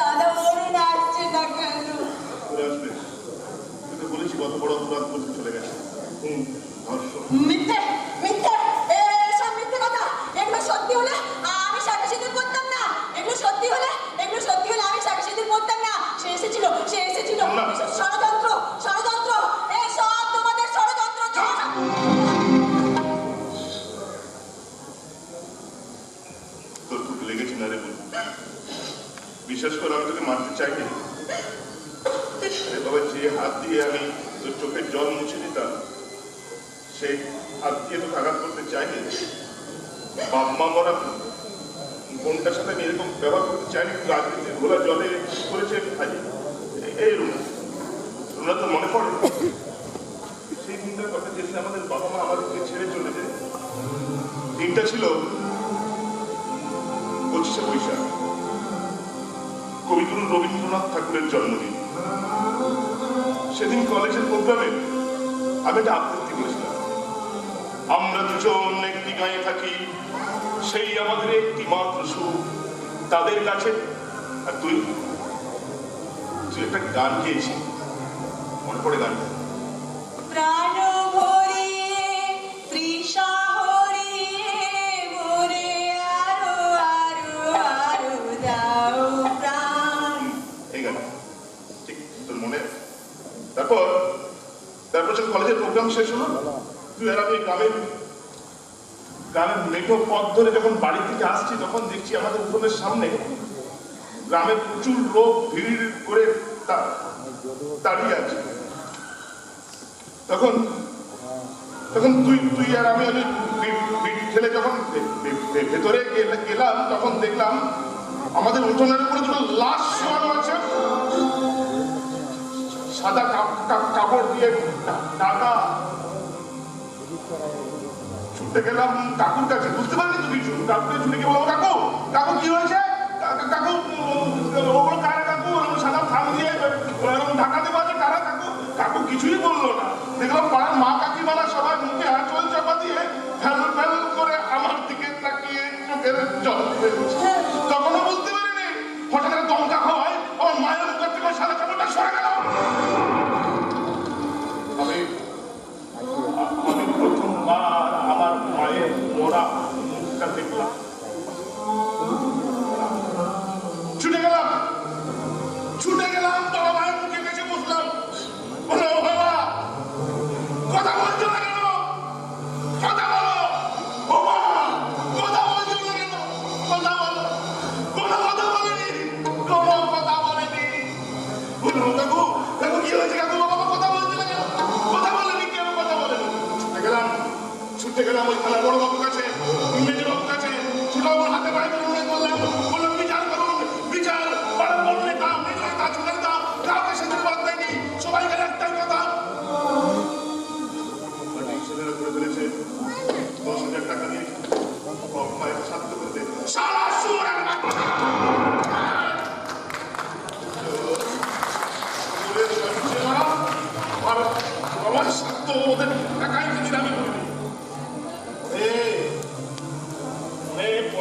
দাদা আসছে না কেন করে বলেছি কত বড় অপরাধ করতে চলে গেছে মিথ্যে। মিথ্যে এসব মিথ্যে কথা। এগুলো সত্যি হলে আমি শাখা সিঁদুর করতাম না। এগুলো সত্যি হলে এগুলো সত্যি হলে আমি শাখা সিঁদুর করতাম না। সে এসেছিল সে এসেছিল। না। ষড়যন্ত্র ষড়যন্ত্র। এসব তোমাদের ষড়যন্ত্র তোর খুব লেগেছে না রে বন্ধু? বিশ্বাস করে আমি তোকে মারতে চাইনি বাবা, যে হাত দিয়ে আমি তোর চোখের জল মুছে দিতাম সেই হাত দিয়ে তোকে আঘাত করতে চাইনি। বাপ মা মরা বোনটার সাথে আমি এরকম ব্যবহার করতে চাইনি রাজনীতির ঘোলা জলে করেছে ভাই, এই রুনা রুনা তো মনে পড়ে। সেই দিনটার কথা যেদিন আমাদের বাবা মা আমাদেরকে ছেড়ে চলে যায়, দিনটা ছিল রবীন্দ্রনাথ ঠাকুরের জন্মদিন। সেদিন কলেজের প্রোগ্রামে আমি একটা আবৃত্তি করেছিলাম। আমরা দুজন একটি গায়ে থাকি, সেই আমাদের একটি মাত্র সুখ, তাদের কাছে আর তুই তুই একটা গান গিয়েছি মনে পড়ে গান প্রাণ কলেজের প্রোগ্রাম শেষ হলো? তুই আর আমি গ্রামের গ্রামের মেঠো পথ ধরে যখন বাড়ি থেকে আসছি, তখন দেখছি আমাদের উঠোনের সামনে গ্রামের প্রচুর লোক ভিড় করে দাঁড়িয়ে আছে। তখন তখন তুই তুই আর আমি আমি ঠেলে যখন ভেতরে গেলাম, তখন দেখলাম আমাদের উঠোনের উপরে দুটো লাশ শোয়ানো আছে। সাদা কাপ- কাপ- কাপড় দিয়ে ঢাকা ছুটে গেলাম কাকুর কাছে। বুঝতে পারিনি তো কিছু কাকুকে ছুটে গিয়ে বললাম, কাকু কাকু, কি হয়েছে? কাকু ওগুলো কারা কাকু? ওরকম সাদা থাম দিয়ে ওরকম ঢাকা দেবো আছে, কারা কাকু? কাকু কিছুই বলল না। দেখলাম পাড়ার মা কাকিমারা সবাই মুখে আঁচল চাপা দিয়ে ফেল ফেল করে আমার দিকে তাকিয়ে চোখের জল ফেলছে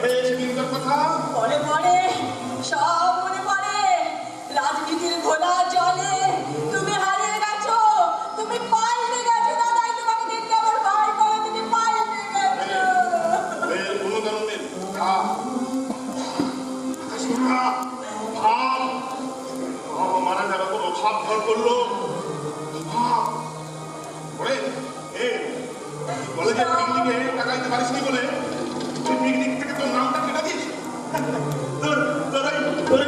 মনে সেদিনকার কথা পরে মনে পড়ে রাজনীতির ঘোলা জলে তুমি হারিয়ে গেছো তুমি পাল্টে কোনো কারণ কা আকাশটা ভাব মারা যাবে ভাব ভাব পরে এ টাকা দিতে পারিস নি বলে তুই পিকনিক থেকে তোর নামটা কেটে দিস তোর তোর তোর ওই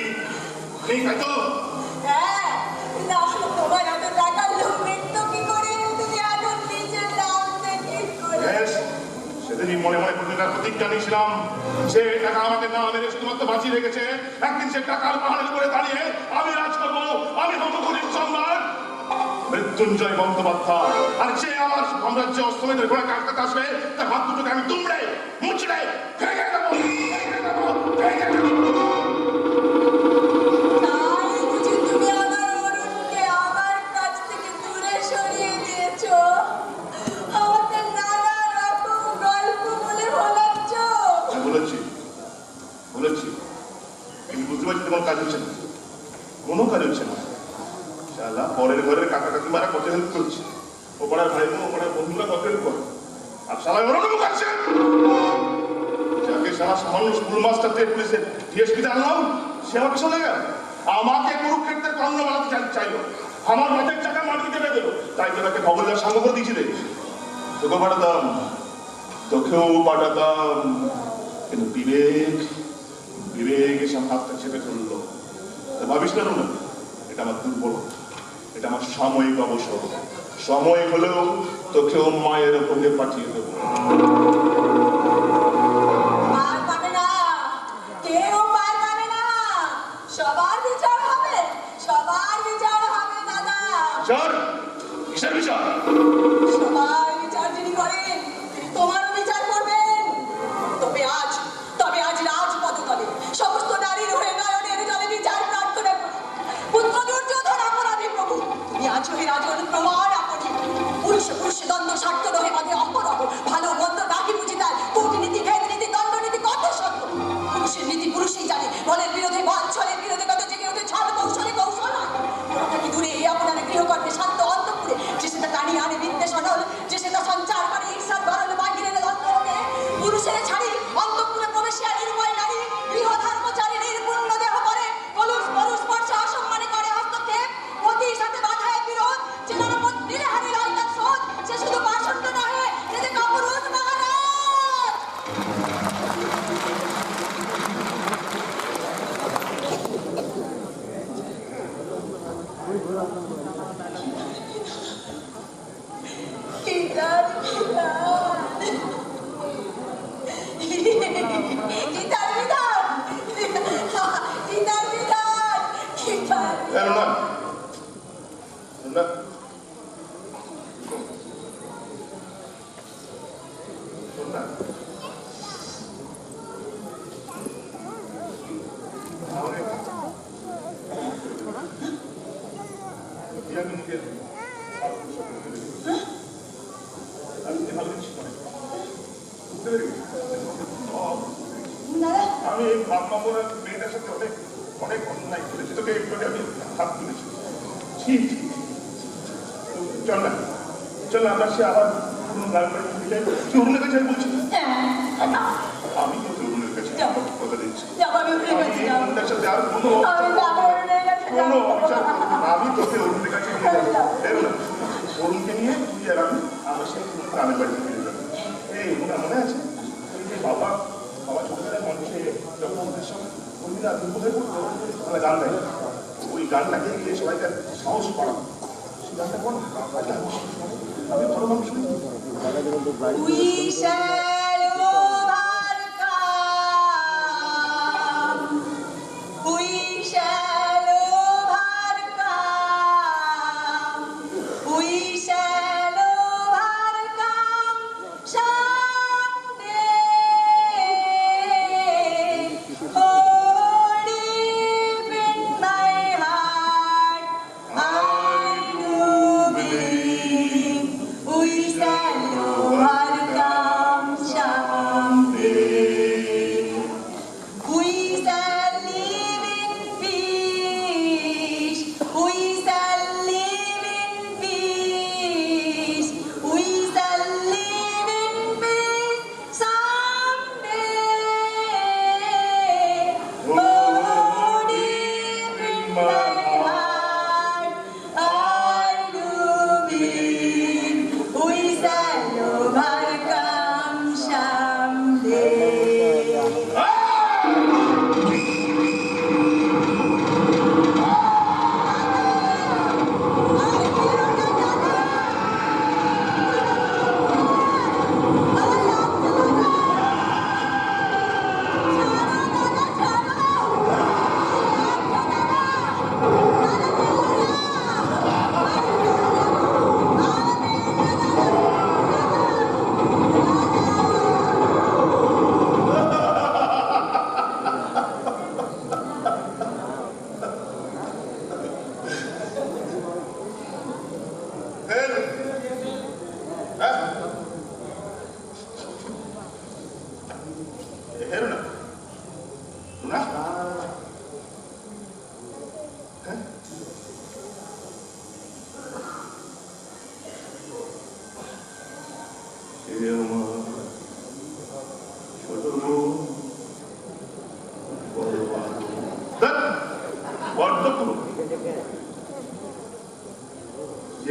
নেই নেই তো হ্যাঁ না তোমার এত টাকার লোক মৃত্যু কি করে তুমি এখন নিজের নামতে ঠিক করে বেশ, সেদিনই মনে মনে প্রতিটা প্রতিজ্ঞা নিয়েছিলাম সে টাকা আমাকে না মেরে শুধুমাত্র বাঁচিয়ে রেখেছে একদিন সে টাকার পাহাড়ের উপরে দাঁড়িয়ে আমি রাজ করব আমি হব গরিব সম্রাট মৃত্যুঞ্জয় বন্দ্যোপাধ্যায় আর যে আমার সাম্রাজ্য অস্তমিতের ঘোড়া কাটকাতে আসবে তার হাত দুটোকে আমি দুমড়ে মুচড়ে ভেঙে দেবো ভেঙে দেবো ভেঙে দেবো কিন্তু বুঝতে পারছি তোমার কাজ হচ্ছে না। কোনো কাজ হচ্ছে না। শালা পরের ঘরের কাকা কাকিমারা কত হেল্প করছে। ও পাড়ার ভাই ও পাড়ার বন্ধুরা কত হেল্প করে। আর শালা ওরকম করছে। যাকে সারা সামান্য স্কুল মাস্টার থেকে পুলিশে ডিএসপিতে আনলাম, সে আমার পিছনে গেল। আমাকে কুরুক্ষেত্রের কর্ণ বানাতে চাই- চাইলো। আমার মাঠের চাকা মাটিতে বেঁধে দিল তাই তাকে খবরদার সাঙ্গ করে দিয়েছিলে তোকে পাঠাতাম। তোকেও পাঠাতাম। কিন্তু বিবেক বিবেক এসব হাতটা চেপে ধরলো। ভাবিস না এটা আমার দুর্বল এটা আমার সাময়িক অবসর। সময় হলেও তোকেও মায়ের ওপরে পাঠিয়ে দেবো। সবার বিচার সব দাদা আমি এই বলে মেয়েটার সাথে অনেক অনেক অন্যায় করেছি। তোকে একটু আমি হাত তুলেছি ঠিক ঠিক চল না। চল আমরা সে আবার গান কাছে বলছি। হ্যাঁ। আমি তো অরুণের কাছে কথা দিচ্ছি। অরুণের সাথে আর কোনো অরুণের কোনো। আমি তোকে অরুণের কাছে নিয়ে যাব। অরুণকে নিয়ে তুই আর আমি আমরা সেই গ্রামের বাড়িতে ফিরে যাব। এই অরুণা মনে আছে? যে বাবা বাবা ছোটবেলায় মঞ্চে যখন ওদের কর্মীরা দুর্বোধে পড়তো তাহলে গান গাই ওই গানটাকে গিয়ে সবাইকে সাহস বল আমি ভালো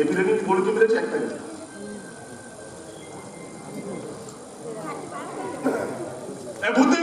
এফিডেভিট গড়ে তো পেরেছে একটাই হ্যাঁ, বুদ্ধি।